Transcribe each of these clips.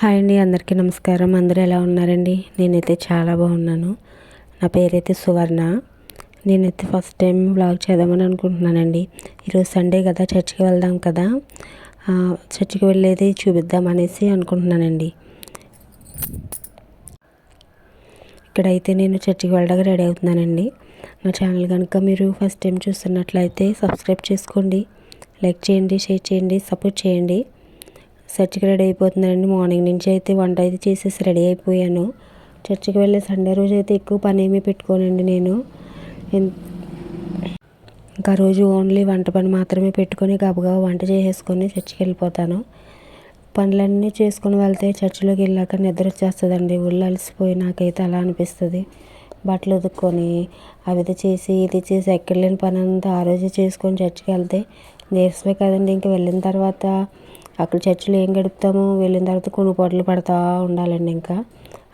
Hi అండి అందరికీ నమస్కారం. అందరూ ఎలా ఉన్నారండి? నేనైతే చాలా బాగున్నాను. నా పేరైతే సువర్ణ. నేనైతే ఫస్ట్ టైం బ్లాగ్ చేద్దామని అనుకుంటున్నానండి. ఈరోజు సండే కదా చర్చికి వెళ్దాం కదా. చర్చికి వెళ్ళేది చూపిద్దాం అనేసి అనుకుంటున్నానండి. ఇక్కడైతే నేను చర్చికి వెళ్ళడానికి రెడీ అవుతున్నానండి. నా ఛానల్ కనుక మీరు ఫస్ట్ టైం చూస్తున్నట్లయితే సబ్స్క్రైబ్ చేసుకోండి. లైక్ చేయండి షేర్ చేయండి సపోర్ట్ చేయండి. చర్చికి రెడీ అయిపోతుందండి మార్నింగ్ నుంచి అయితే వంట అయితే చేసేసి రెడీ అయిపోయాను. చర్చికి వెళ్ళే సండే రోజు అయితే ఎక్కువ పని ఏమీ పెట్టుకోనండి నేను. ఇంకా రోజు ఓన్లీ వంట పని మాత్రమే పెట్టుకొని గబగబా వంట చేసేసుకొని చర్చికి వెళ్ళిపోతాను. పనులన్నీ చేసుకొని వెళ్తే చర్చిలోకి వెళ్ళాక నిద్ర వచ్చేస్తుందండి. ఒళ్ళు అలసిపోయి నాకైతే అలా అనిపిస్తుంది. బట్టలు ఉతుక్కొని అవి చేసి ఇది చేసి ఎక్కడ లేని పని అంతా ఆ రోజు చేసుకొని చర్చికి వెళ్తే నీరసమే కదండి. ఇంక వెళ్ళిన తర్వాత అక్కడ చర్చిలో ఏం గడుపుతామో వెళ్ళిన తర్వాత కొన్ని పొడలు పడతా ఉండాలండి ఇంకా.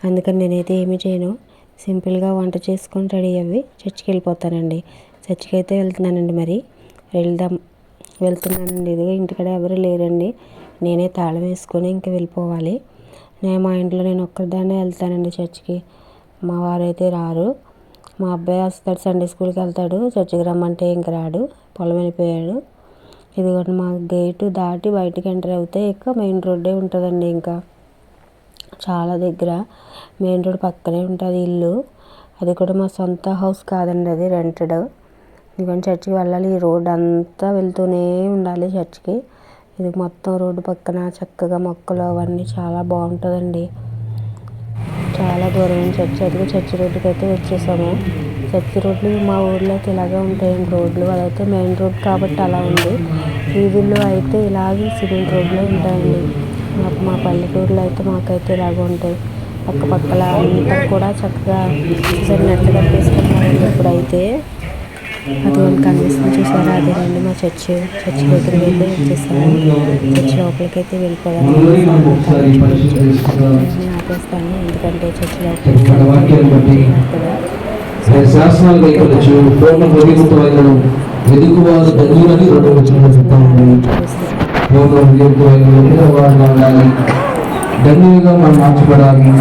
అందుకని నేనైతే ఏమీ చేయను. సింపుల్గా వంట చేసుకొని రెడీ అవి చర్చికి వెళ్ళిపోతానండి. చర్చికి అయితే వెళ్తున్నానండి మరి. వెళ్దాం వెళ్తున్నానండి. ఇదిగో ఇంటికాడ ఎవరు లేరండి. నేనే తాళం వేసుకొని ఇంకా వెళ్ళిపోవాలి. నేను మా ఇంట్లో నేను ఒక్కదాన్నే వెళ్తానండి చర్చికి. మా వారైతే రారు. మా అబ్బాయి వస్తాడు సండే స్కూల్కి వెళ్తాడు. చర్చికి రమ్మంటే ఇంక రాడు. పొలం వెళ్ళిపోయాడు. ఇదిగోండి మా గేటు దాటి బయటికి ఎంటర్ అవుతే ఇక మెయిన్ రోడ్డే ఉంటుందండి ఇంకా. చాలా దగ్గర మెయిన్ రోడ్ పక్కనే ఉంటుంది ఇల్లు. అది కూడా మా సొంత హౌస్ కాదండి అది రెంటెడ్ ఇదిగోండి చర్చికి వెళ్ళాలి. ఈ రోడ్ అంతా వెళ్తూనే ఉండాలి చర్చికి ఇది మొత్తం రోడ్డు పక్కన చక్కగా మొక్కలు అవన్నీ చాలా బాగుంటుందండి. చాలా దూరం నుంచి అయితే చర్చి రోడ్డుకి అయితే వచ్చేసాము. చర్చి రోడ్లు మా ఊర్లోకి ఇలాగే ఉంటాయండి రోడ్లు అదైతే మెయిన్ రోడ్ కాబట్టి అలా ఉంది. వీధుల్లో అయితే ఇలాగే సిమెంట్ రోడ్లు ఉంటాయండి. మాకు మా పల్లెటూరులో అయితే మాకైతే ఇలాగ ఉంటాయి. పక్క పక్కల అంతా కూడా చక్కగా నెట్లు కట్టేసుకుంటారండి ఇప్పుడైతే. అటువంటి కనిపిస్తుంది చూసారా అదేనండి మా చర్చి చర్చి దగ్గరికి అయితే వచ్చేసాను చర్చి లోపలికి అయితే వెళ్ళిపోదాం ఆపేస్తాను ఎందుకంటే చర్చి లోపలికి శాసనాలు కైకొనొచ్చు పూర్ణ బోధిముతమైన వెదుకువారు ధన్యులని రెండు వచ్చిన చెప్తామండి పూర్ణ బోధిముతమైన వారిని ఉండాలి. ధన్యులుగా మనం మార్చబడాలి.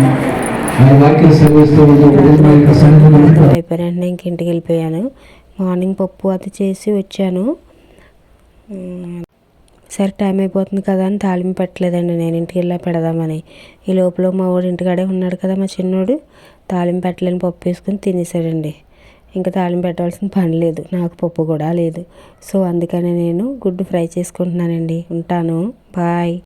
అయిపోయానండి ఇంక ఇంటికి వెళ్ళిపోయాను. మార్నింగ్ పప్పు అది చేసి వచ్చాను. సరే టైం అయిపోతుంది కదా అని తాళింపు పెట్టలేదండి. నేను ఇంటికి వెళ్ళా పెడదామని. ఈ లోపల మా వాడు ఇంటికాడే ఉన్నాడు కదా మా చిన్నోడు. తాళింపు పెట్టలేని పప్పు వేసుకుని తినేసాడండి. ఇంకా తాళింపు పెట్టాల్సిన పని లేదు. నాకు పప్పు కూడా లేదు. సో అందుకని నేను గుడ్డు ఫ్రై చేసుకుంటున్నానండి. ఉంటాను. బాయ్.